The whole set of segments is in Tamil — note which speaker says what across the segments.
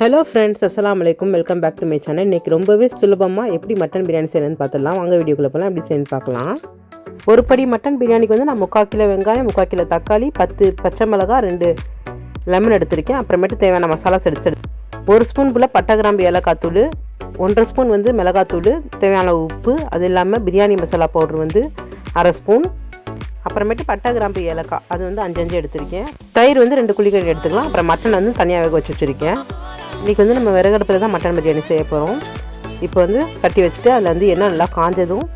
Speaker 1: ஹலோ ஃப்ரெண்ட்ஸ் அஸ்லாம் அலைக்கும் welcome back to my channel இன்றைக்கி ரொம்பவே சுலபமாக எப்படி மட்டன் பிரியாணி செய்யணும்னு பார்த்துடலாம். வாங்க வீடியோக்குள்ளே போகலாம் எப்படி செய்யணும்னு பார்க்கலாம். ஒரு படி மட்டன் பிரியாணிக்கு வந்து நான் முக்கால் கிலோ வெங்காயம் முக்கால் கிலோ தக்காளி பத்து பச்சை மிளகா ரெண்டு லெமன் எடுத்திருக்கேன். அப்புறமேட்டு தேவையான மசாலாஸ் எடுத்து எடுத்து. ஒரு ஸ்பூன் போல் பட்டை கிராம்பு ஏலக்காய் தூள் ஒன்றரை ஸ்பூன் வந்து மிளகாத்தூள் தேவையான உப்பு அது இல்லாமல் பிரியாணி மசாலா பவுடர் வந்து அரை ஸ்பூன் அப்புறமேட்டு பட்டை கிராம்பு ஏலக்காய் அது வந்து அஞ்சு அஞ்சு எடுத்திருக்கேன். தயிர் வந்து ரெண்டு குழிக்கறி எடுத்துக்கலாம். அப்புறம் மட்டன் வந்து தனியாக வேக வச்சு வச்சுருக்கேன். இன்றைக்கி வந்து நம்ம விறகடுப்பில் தான் மட்டன் பிரியாணி செய்ய போகிறோம் இப்போ வந்து சட்டி வச்சுட்டு அதில் வந்து எண்ணெய் நல்லா காஞ்சதும்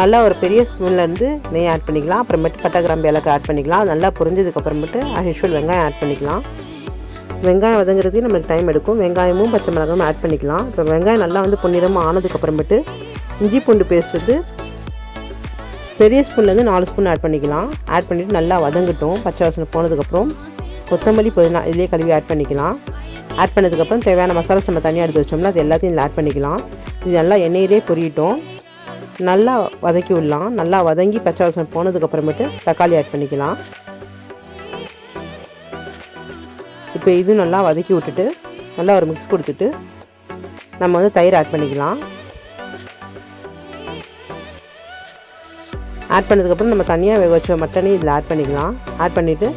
Speaker 1: நல்லா ஒரு பெரிய ஸ்பூன்லேருந்து நெய் ஆட் பண்ணிக்கலாம். அப்புறமேட்டு பட்டை கிராம்பு ஏலக்காய் ஆட் பண்ணிக்கலாம். அது நல்லா புரிஞ்சதுக்கு அப்புறமேட்டு யூஷுவல் வெங்காயம் ஆட் பண்ணிக்கலாம். வெங்காயம் வதங்குறதுக்கு நம்மளுக்கு டைம் எடுக்கும். வெங்காயமும் பச்சை மிளகாயும் ஆட் பண்ணிக்கலாம். இப்போ வெங்காயம் நல்லா வந்து பொன்னிறமாக ஆனதுக்கு அப்புறமேட்டு இஞ்சி பூண்டு பேஸ்ட் வந்து பெரிய ஸ்பூன்லேருந்து நாலு ஸ்பூன் ஆட் பண்ணிக்கலாம். ஆட் பண்ணிவிட்டு நல்லா வதங்கட்டும். பச்சை வாசனை போனதுக்கப்புறம் கொத்தமல்லி புதினா இதிலே கழுவி ஆட் பண்ணிக்கலாம். ஆட் பண்ணதுக்கப்புறம் தேவையான மசாலாஸ் நம்ம தனியாக எடுத்து வச்சோம்னா அது எல்லாத்தையும் இதில் ஆட் பண்ணிக்கலாம். இது நல்லா எண்ணெயிலே பொரியட்டும். நல்லா வதக்கி விடலாம். நல்லா வதங்கி பச்சை வாசனை போனதுக்கப்புறமேட்டு தக்காளி ஆட் பண்ணிக்கலாம். இப்போ இது நல்லா வதக்கி விட்டுட்டு நல்லா ஒரு மிக்ஸ் கொடுத்துட்டு நம்ம வந்து தயிர் ஆட் பண்ணிக்கலாம். ஆட் பண்ணதுக்கப்புறம் நம்ம தனியாக வேக வச்ச மட்டனையும் இதில் ஆட் பண்ணிக்கலாம். ஆட் பண்ணிவிட்டு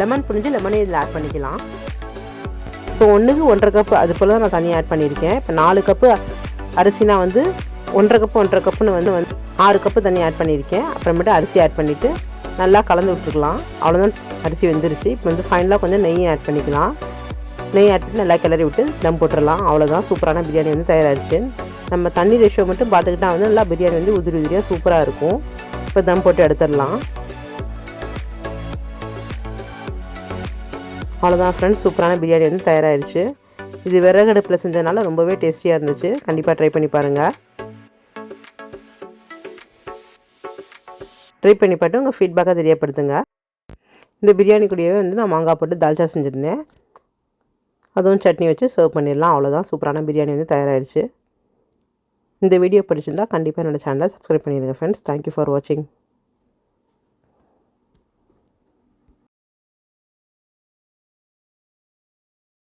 Speaker 1: லெமன் புரிஞ்சு லெமனை இதில் ஆட் பண்ணிக்கலாம். இப்போ ஒன்றுக்கு ஒன்றரை கப்பு அது போல் தான் நான் தனியாக ஆட் பண்ணியிருக்கேன். இப்போ நாலு கப்பு அரிசினா வந்து ஒன்றரை கப்பு ஒன்றரை கப்புன்னு வந்து வந்து ஆறு கப்பு தண்ணி ஆட் பண்ணியிருக்கேன். அப்புறமேட்டு அரிசி ஆட் பண்ணிவிட்டு நல்லா கலந்து விட்டுருக்கலாம் அவ்வளோதான் அரிசி வெந்துருச்சு. இப்போ வந்து ஃபைனலாக கொஞ்சம் நெய் ஆட் பண்ணிக்கலாம். நெய் ஆட் பண்ணி நல்லா கிளறி விட்டு தம் போட்டுடலாம். அவ்வளோதான் சூப்பரான பிரியாணி வந்து தயாராகிடுச்சு நம்ம தண்ணி ரேஷியோ மட்டும் பார்த்துக்கிட்டா வந்து நல்லா பிரியாணி வந்து உதிரி உதிரியாக சூப்பராக இருக்கும். இப்போ தம் போட்டு எடுத்துடலாம். அவ்வளோதான் ஃப்ரெண்ட்ஸ் சூப்பரான பிரியாணி வந்து தயாராகிடுச்சு இது விறகடுப்பில் செஞ்சதுனால ரொம்பவே டேஸ்டியாக இருந்துச்சு. கண்டிப்பாக ட்ரை பண்ணி பாருங்கள் ட்ரை பண்ணி பார்த்து உங்கள் ஃபீட்பேக்காக தெரியப்படுத்துங்க. இந்த பிரியாணி கூடவே வந்து நான் மாங்காய் போட்டு தால்ச்சா செஞ்சுருந்தேன். அதுவும் சட்னி வச்சு சர்வ் பண்ணிடலாம். அவ்வளோதான் சூப்பரான பிரியாணி வந்து தயாராகிடுச்சு இந்த வீடியோ பிடிச்சிருந்தால் கண்டிப்பாக என்னோடய சேனலை சப்ஸ்கிரைப் பண்ணிடுங்க ஃப்ரெண்ட்ஸ் தேங்க்யூ ஃபார் வாட்சிங்